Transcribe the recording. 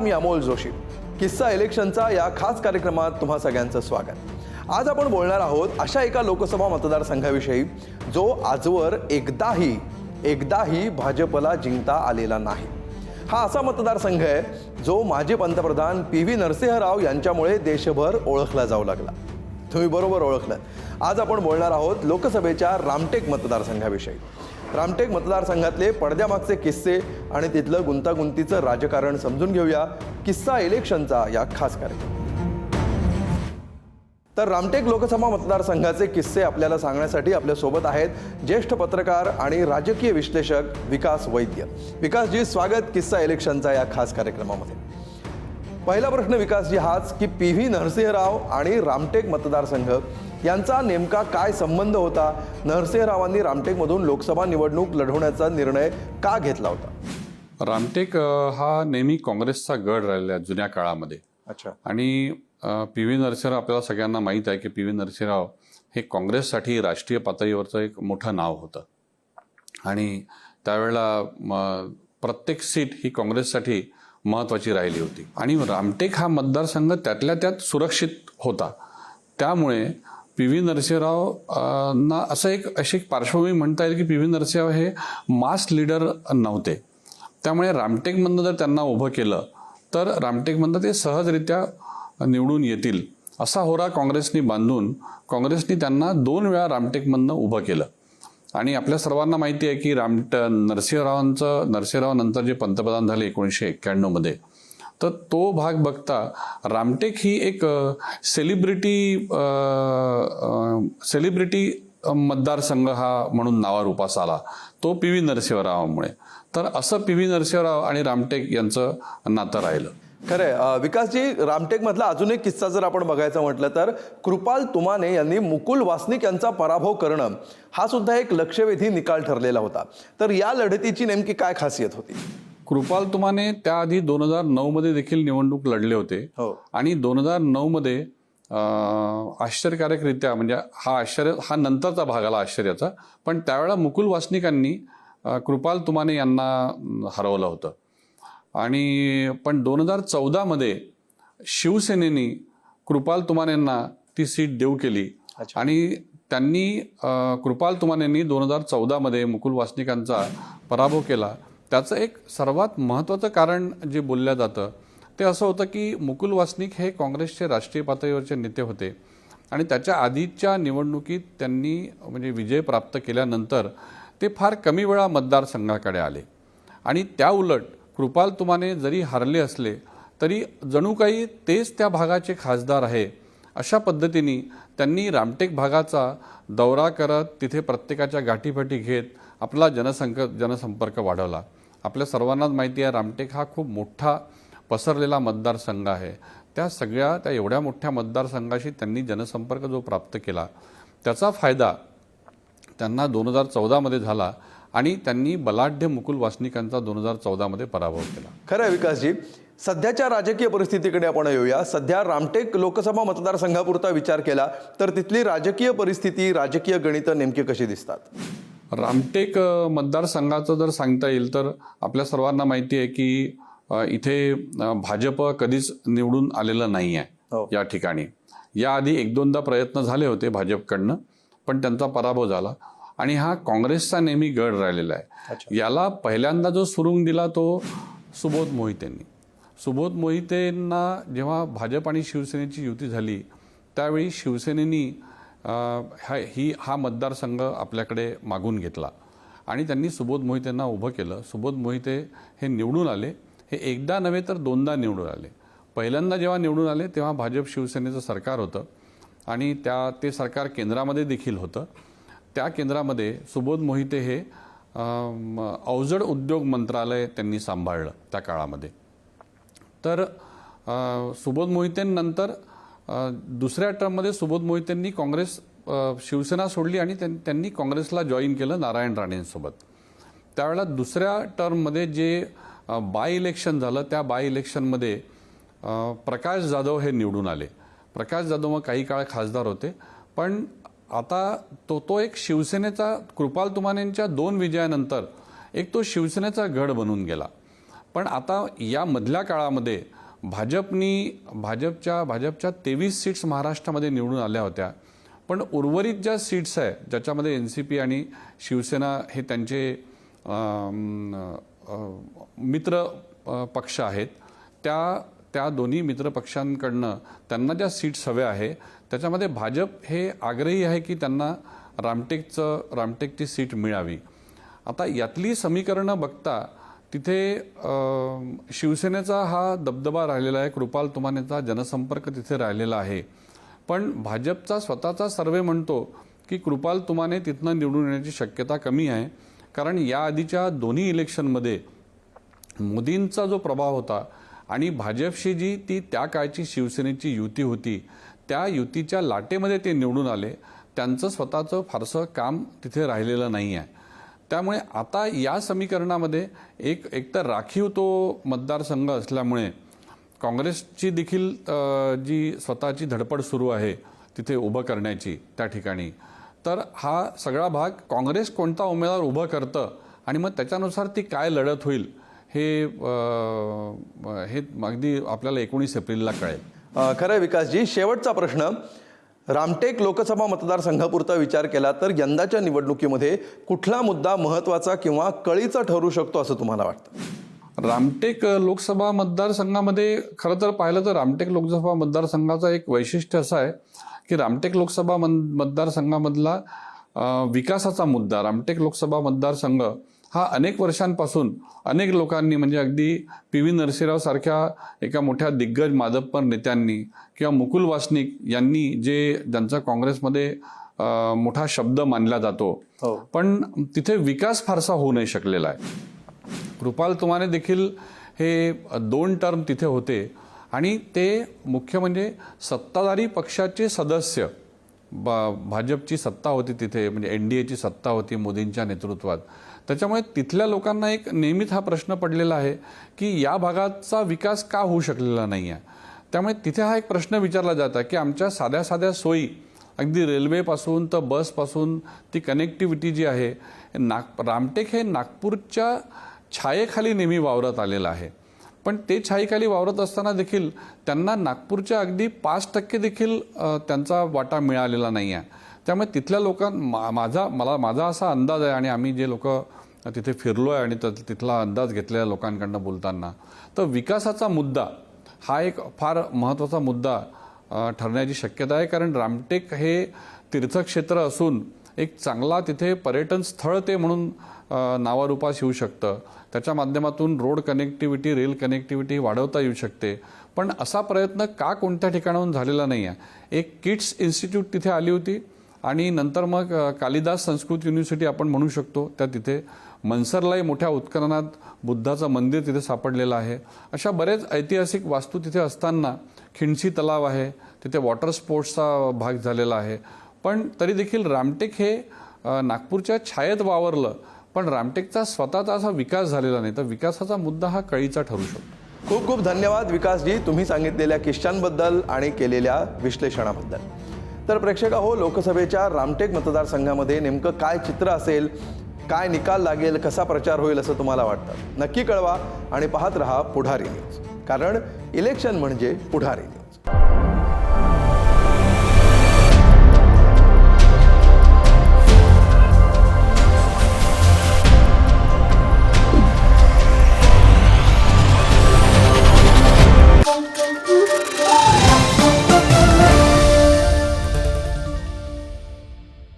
नमस्कार मी अमोल जोशी. किस्सा इलेक्शनचा या खास कार्यक्रमात तुम्हा सगळ्यांचं स्वागत. आज आपण बोलणार आहोत अशा एका लोकसभा मतदारसंघाविषयी जो आजवर एकदाही एकदाही भाजपला जिंकता आलेला नाही. हा असा मतदारसंघ आहे जो माजी पंतप्रधान पी व्ही नरसिंहराव यांच्यामुळे देशभर ओळखला जाऊ लागला. तुम्ही बरोबर ओळखलं. आज आपण बोलणार आहोत लोकसभेच्या रामटेक मतदारसंघाविषयी. रामटेक मतदारसंघातले पडद्यामागचे किस्से आणि तिथलं गुंतागुंतीचं राजकारण समजून घेऊया किस्सा इलेक्शनचा या खास कार्यक्रम तर रामटेक लोकसभा मतदारसंघाचे किस्से आपल्याला सांगण्यासाठी आपल्यासोबत आहेत ज्येष्ठ पत्रकार आणि राजकीय विश्लेषक विकास वैद्य. विकासजी स्वागत किस्सा इलेक्शनचा या खास कार्यक्रमामध्ये. पहिला प्रश्न विकासजी हाच की पी व्ही नरसिंहराव आणि रामटेक मतदारसंघ यांचा नेमका काय संबंध होता? नरसिंहरावांनी रामटेकमधून लोकसभा निवडणूक लढवण्याचा निर्णय का घेतला होता? रामटेक हा नेहमी काँग्रेसचा गड राहिलेला जुन्या काळामध्ये. अच्छा. आणि पी व्ही नरसिंहराव आपल्याला सगळ्यांना माहीत आहे की पी व्ही नरसिंहराव हे काँग्रेससाठी राष्ट्रीय पातळीवरचं एक मोठं नाव होतं. आणि त्यावेळेला प्रत्येक सीट ही काँग्रेससाठी महत्त्वाची राहिली होती. आणि रामटेक हा मतदारसंघ त्यातल्या त्यात सुरक्षित होता. त्यामुळे पी व्ही नरसिंहराव ना असं एक अशी एक पार्श्वभूमी म्हणता येईल की पी व्ही नरसिंहराव हे मास लीडर नव्हते. त्यामुळे रामटेकमधनं जर त्यांना उभं केलं तर रामटेकमधनं ते सहजरित्या निवडून येतील असा होरा काँग्रेसनी बांधून काँग्रेसनी त्यांना दोन वेळा रामटेकमधनं उभं केलं. आणि आपल्या सर्वांना माहिती आहे की राम नरसिंहरावांचं नरसिंहराव नंतर जे पंतप्रधान झाले एकोणीसशे एक्क्याण्णवमध्ये तर तो भाग बघता रामटेक ही एक सेलिब्रिटी सेलिब्रिटी मतदारसंघ हा म्हणून नावारूपास आला. तो पी व्ही नरसिंहरावामुळे. तर असं पी व्ही नरसिंहराव आणि रामटेक यांचं नातं राहिलं. खरंय विकासजी रामटेकमधला अजून एक किस्सा जर आपण बघायचा म्हटलं तर कृपाल तुमाने यांनी मुकुल वासनिक यांचा पराभव करणं हा सुद्धा एक लक्षवेधी निकाल ठरलेला होता. तर या लढतीची नेमकी काय खासियत होती? कृपाल तुमाने त्याआधी दोन हजार नऊ मध्ये देखील निवडणूक लढले होते. हो. आणि दोन हजार नऊ मध्ये आश्चर्यकारकरित्या म्हणजे हा आश्चर्य हा नंतरचा भाग आला आश्चर्याचा पण त्यावेळेला मुकुल वासनिकांनी कृपाल तुमाने यांना हरवलं होतं. आणि पण दोन हजार चौदामध्ये शिवसेनेनी कृपाल तुमानेंना ती सीट देऊ केली. आणि त्यांनी कृपाल तुमानेंनी दोन हजार चौदामध्ये मुकुल वासनिकांचा पराभव केला. त्याचं एक सर्वात महत्त्वाचं कारण जे बोललं जातं ते असं होतं की मुकुल वासनिक हे काँग्रेसचे राष्ट्रीय पातळीवरचे नेते होते. आणि त्याच्या आधीच्या निवडणुकीत त्यांनी म्हणजे विजय प्राप्त केल्यानंतर ते फार कमी वेळा मतदारसंघाकडे आले. आणि त्या उलट कृपाल तुमाने जरी हरले असले तरी जणू काही तेच त्या भागाचे खासदार आहे. अशा पद्धतीने त्यांनी रामटेक भागाचा दौरा करत तिथे प्रत्येकाच्या गाठीभेटी घेत आपला जनसंक जनसंपर्क वाढवला. आपल्या सर्वांनाच माहिती आहे रामटेक हा खूप मोठा पसरलेला मतदारसंघ आहे. त्या सगळ्या त्या एवढ्या मोठ्या मतदारसंघाशी त्यांनी जनसंपर्क जो प्राप्त केला त्याचा फायदा त्यांना दोन हजार चौदामध्ये झाला. आणि त्यांनी बलाढ्य मुकुल वासनिकांचा दोन हजार चौदामध्ये पराभव केला. खरं आहे विकासजी सध्याच्या राजकीय परिस्थितीकडे आपण येऊया. सध्या रामटेक लोकसभा मतदारसंघापुरता विचार केला तर तिथली राजकीय परिस्थिती राजकीय गणितं नेमकी कशी दिसतात? रामटेक मतदारसंघाचं जर सांगता येईल तर आपल्या सर्वांना माहिती आहे की इथे भाजप कधीच निवडून आलेलं नाही हो. आहे या ठिकाणी. याआधी एक दोनदा प्रयत्न झाले होते भाजपकडनं पण त्यांचा पराभव झाला. आणि हा काँग्रेसचा नेहमी गड राहिलेला आहे. याला पहिल्यांदा जो सुरुंग दिला तो सुबोध मोहितेंनी. सुबोध मोहितेंना जेव्हा भाजप आणि शिवसेनेची युती झाली त्यावेळी शिवसेनेनी हा ही हा मतदारसंघ आपल्याकडे मागून घेतला. आणि त्यांनी सुबोध मोहितेंना उभं केलं. सुबोध मोहिते हे निवडून आले. हे एकदा नव्हे तर दोनदा निवडून आले. पहिल्यांदा जेव्हा निवडून आले तेव्हा भाजप शिवसेनेचं सरकार होतं. आणि त्या ते सरकार केंद्रामध्ये देखील होतं. त्या केंद्रामध्ये सुबोध मोहिते हे अवजड उद्योग मंत्रालय त्यांनी सांभाळलं त्या काळामध्ये. तर सुबोध मोहितेंनंतर दुसऱ्या टर्ममध्ये सुबोध मोहितेंनी काँग्रेस शिवसेना सोडली आणि त्यां- त्यांनी काँग्रेसला जॉईन केलं नारायण राणेंसोबत. त्यावेळेला दुसऱ्या टर्ममध्ये जे बाय इलेक्शन झालं त्या बाय इलेक्शनमध्ये प्रकाश जाधव हे निवडून आले. प्रकाश जाधव मग काही काळ खासदार होते पण आता तो तो एक शिवसेनेचा कृपाल तुमानेंच्या दोन विजयानंतर एक तो शिवसेनेचा गड बनून गेला. पण आता या मधल्या काळामध्ये भाजपनी भाजपच्या भाजपच्या तेवीस सीट्स महाराष्ट्रामध्ये निवडून आल्या होत्या. पण उर्वरित ज्या सीट्स आहे ज्याच्यामध्ये एन सी पी आणि शिवसेना हे त्यांचे मित्र पक्ष आहेत त्या त्या दोन्ही मित्र पक्षांकडनं त्यांना ज्या सीट्स हव्या आहे त्याच्यामध्ये भाजप हे आग्रही आहे की त्यांना रामटेकचं रामटेकची सीट मिळावी. आता यातली समीकरणं बघता तिथे शिवसेनेचा हा दबदबा राहिलेला आहे कृपाल तुमानेचा जनसंपर्क तिथे राहिलेला आहे. पण भाजपचा स्वतःचा सर्वे म्हणतो की कृपाल तुमाने तिथनं निवडून येण्याची शक्यता कमी आहे. कारण या आधीच्या दोन्ही इलेक्शनमध्ये मोदींचा जो प्रभाव होता आणि भाजपशी जी ती त्या काळची शिवसेनेची युती होती त्या युतीच्या लाटेमध्ये ते निवडून आले. त्यांचं स्वतःचं फारसं काम तिथे राहिलेलं नाही आहे. त्यामुळे आता या समीकरणामध्ये एक एकतर राखीव तो मतदारसंघ असल्यामुळे काँग्रेसची देखील जी स्वतःची धडपड सुरू आहे तिथे उभं करण्याची त्या ठिकाणी. तर हा सगळा भाग काँग्रेस कोणता उमेदवार उभं करतं आणि मग त्याच्यानुसार ती काय लढत होईल हे हे अगदी आपल्याला एकोणीस एप्रिलला कळेल. खरं आहे विकासजी शेवटचा प्रश्न. रामटेक लोकसभा मतदारसंघापुरता विचार केला तर यंदाच्या निवडणुकीमध्ये कुठला मुद्दा महत्त्वाचा किंवा कळीचा ठरू शकतो असं तुम्हाला वाटतं? रामटेक लोकसभा मतदारसंघामध्ये खरं तर पाहिलं तर रामटेक लोकसभा मतदारसंघाचा एक वैशिष्ट्य असं आहे की रामटेक लोकसभा मतदारसंघामधला विकासाचा मुद्दा रामटेक लोकसभा मतदारसंघ हा अनेक वर्षांपासून अनेक लोकांनी म्हणजे अगदी पी व्ही नरसिंहराव सारख्या एका मोठ्या दिग्गज मादप्पर नेत्यांनी किंवा मुकुल वासनिक यांनी जे ज्यांचा काँग्रेसमध्ये मोठा शब्द मानला जातो. हो. पण तिथे विकास फारसा होऊ नाही शकलेला आहे. कृपाल तुमाने देखील हे दोन टर्म तिथे होते आणि ते मुख्य म्हणजे सत्ताधारी पक्षाचे सदस्य बा भाजपची सत्ता होती तिथे म्हणजे एन डी एची सत्ता होती मोदींच्या नेतृत्वात. त्याच्यामुळे तिथल्या लोकांना एक नेहमीच हा प्रश्न पडलेला आहे की या भागाचा विकास का होऊ शकलेला नाही आहे त्यामुळे तिथे हा एक प्रश्न विचारला जात आहे की आमच्या साध्या साध्या सोयी अगदी रेल्वेपासून तर बसपासून ती कनेक्टिव्हिटी जी आहे नाग रामटेक हे नागपूरच्या छायेखाली नेहमी वावरत आलेलं आहे. पण ते छायेखाली वावरत असताना देखील त्यांना नागपूरच्या अगदी पाच टक्के देखील त्यांचा वाटा मिळालेला नाही आहे त्यामुळे तिथल्या लोकां मा- माझा मला माझा असा अंदाज आहे आणि आम्ही जे लोक तिथे फिरलो आहे आणि तिथला अंदाज घेतलेल्या लोकांकडनं बोलताना तर विकासाचा मुद्दा हा एक फार महत्त्वाचा मुद्दा ठरण्याची शक्यता आहे. कारण रामटेक हे तीर्थक्षेत्र असून एक चांगला तिथे पर्यटन स्थळ ते म्हणून नावारूपास येऊ शकतं. त्याच्या माध्यमातून रोड कनेक्टिव्हिटी रेल कनेक्टिव्हिटी वाढवता येऊ शकते. पण असा प्रयत्न का कोणत्या ठिकाणाहून झालेला नाही आहे एक किड्स इन्स्टिट्यूट तिथे आली होती. आणि नंतर मग कालिदास संस्कृत युनिव्हर्सिटी आपण म्हणू शकतो त्या तिथे मनसरलाही मोठ्या उत्खननात बुद्धाचं मंदिर तिथे सापडलेलं आहे. अशा बरेच ऐतिहासिक वास्तू तिथे असताना खिंडसी तलाव आहे तिथे वॉटर स्पोर्ट्सचा भाग झालेला आहे. पण तरी देखील रामटेक हे नागपूरच्या छायेत वावरलं पण रामटेकचा स्वतःचा असा विकास झालेला नाही. तर विकासाचा मुद्दा हा कळीचा ठरू शकतो. खूप खूप धन्यवाद विकासजी तुम्ही सांगितलेल्या किश्च्यांबद्दल आणि केलेल्या विश्लेषणाबद्दल. तर प्रेक्षक हो लोकसभेच्या रामटेक मतदारसंघामध्ये नेमकं काय चित्र असेल काय निकाल लागेल कसा प्रचार होईल असं तुम्हाला वाटतं? नक्की कळवा आणि पाहत रहा पुढारी न्यूज. कारण इलेक्शन म्हणजे पुढारी न्यूज.